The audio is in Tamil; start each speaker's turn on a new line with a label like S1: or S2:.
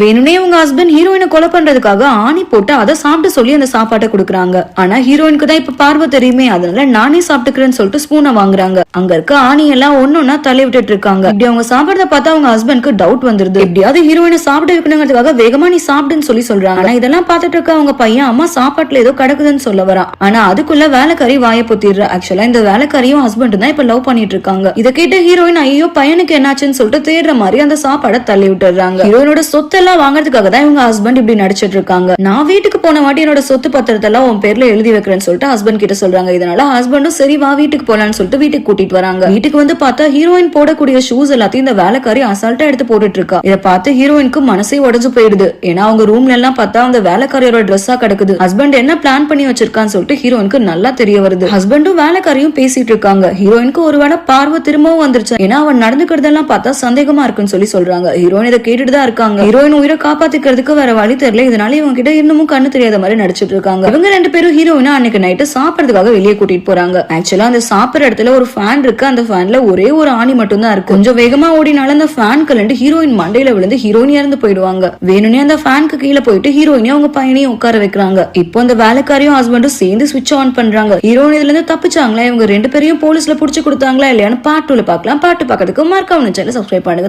S1: வேணும்னே உங்க ஹஸ்பண்ட் ஹீரோயினை கொலை பண்றதுக்காக ஆணி போட்டு அதை சாப்பிட்டு சொல்லி அந்த சாப்பாட்டை கொடுக்குறாங்க. ஆனா ஹீரோயினுக்கு தான் இப்ப பார்வை தெரியுமே. அதனால நானே சாப்பிட்டுக்கிறேன்னு சொல்லிட்டு ஸ்பூனை வாங்குறாங்க. அங்க இருக்க ஆணி எல்லாம் ஒன்னொன்னா தள்ளி விட்டுட்டு இருக்காங்க. இப்படி அவங்க சாப்பிடறத பார்த்தா அவங்க ஹஸ்பண்ட்க்கு டவுட் வந்துருது. எப்படியாவது ஹீரோயினை சாப்பிட வைக்கணுங்கிறதுக்காக வேகமா நீ சாப்பிடுன்னு சொல்லி சொல்றாங்க. ஆனா இதெல்லாம் பார்த்துட்டு இருக்க அவங்க பையன் அம்மா சாப்பாட்டுல ஏதோ கிடக்குதுன்னு சொல்ல வரான் ஆனா அதுக்குள்ள வேலைக்காரி வாயை பொத்திடுற. ஆக்சுவலா இந்த வேலைக்காரியும் ஹஸ்பண்ட் தான் இப்ப லவ் பண்ணிட்டு இருக்காங்க. இதை கேட்ட ஹீரோயின் ஐயோ பையனுக்கு என்னாச்சுன்னு சொல்லிட்டு தேடுற மாதிரி அந்த சாப்பாடை தள்ளி விட்டுறாங்க ஹீரோயினோட சொத்தெல்லாம் வாங்குறதுக்காக தான் இவங்க ஹஸ்பண்ட் இப்படி நடிச்சிட்டு இருக்காங்க. நான் வீட்டுக்கு போன வாட்டி என்னோட சொத்து பத்திரத்தை எல்லாம் உன் பேர்ல எழுதி வைக்கிறேன்னு சொல்லிட்டு ஹஸ்பண்ட் கிட்ட சொல்றாங்க. இதனால ஹஸ்பண்டும் சரி வா வீட்டுக்கு போலான்னு சொல்லிட்டு வீட்டுக்கு கூட்டிட்டு வராங்க. வீட்டுக்கு வந்து பார்த்தா ஹீரோயின் போடக்கூடிய ஷூஸ் எல்லாத்தையும் இந்த வேலைக்காரி அசால்ட்டா எடுத்து போட்டுட்டு இருக்கா. இதை பார்த்து ஹீரோயினுக்கு மனசே உடஞ்சு போயிடுது. ஏன்னா அவங்க ரூம்ல எல்லாம் பார்த்தா அந்த வேலைக்காரியோட ட்ரெஸ்ஸா கிடக்குது. ஹஸ்பண்ட் என்ன பிளான் பண்ணி வச்சிருக்கான்னு சொல்லிட்டு ஹீரோயினுக்கு நல்லா தெரிய வருது. ஹஸ்பண்டும் வேலைக்காரியும் பேசிட்டு இருக்காங்க. ஹீரோயினுக்கு ஒருவேளை பார்வை திரும்பவும் வந்துருச்சு. ஏன்னா அவன் நடந்துக்கிறதெல்லாம் பார்த்தா சந்தேகமா இருக்குன்னு சொல்லி சொல்றாங்க. ஹீரோயின் இதை கேட்டுட்டு தான் இருக்காங்க. ஹீரோயின் உயிரை காப்பாத்திக்கிறதுக்கு வேற வழி தெரியல. இதனால இவங்க கிட்ட இன்னமும் கண்ணு தெரியாத மாதிரி நடிச்சிட்டு இருக்காங்க. இவங்க ரெண்டு பேரும் ஹீரோயினா அன்னைக்கு நைட்டு சாப்பிடறதுக்காக வெளியே கூட்டிட்டு போறாங்க. ஆக்சுவலா அந்த சாப்பிடுற இடத்துல ஒரு ஃபேன் இருக்கு. அந்த ஃபேன்ல ஒரே ஒரு ஆணி மட்டும் தான் இருக்கு. கொஞ்சம் வேகமா ஓடினால அந்த ஃபேன் கலண்டு ஹீரோயின் மண்டையில விழுந்து ஹீரோயின் இறந்து போயிடுவாங்க. வேணும்னே அந்த ஃபேனுக்கு கீழே போயிட்டு ஹீரோயினே அவங்க பையனையும் உட்கார வைக்கிறாங்க. இப்போ அந்த வேலைக்காரியும் ஹஸ்பண்டும் சேர்ந்து சுவிட்ச் ஆன் பண்றாங்க. ஹீரோயின் இதுல இருந்து தப்பிச்சாங்களா? இவங்க ரெண்டு பேரையும் போலீஸ்ல புடிச்சு கொடுத்தாங்களா இல்லையான்னு பாட்டுல பார்க்கலாம். பாட்டு பாக்கிறதுக்கு மார்க் சேனல் சப்ஸ்கிரைப் பண்ணுங்க.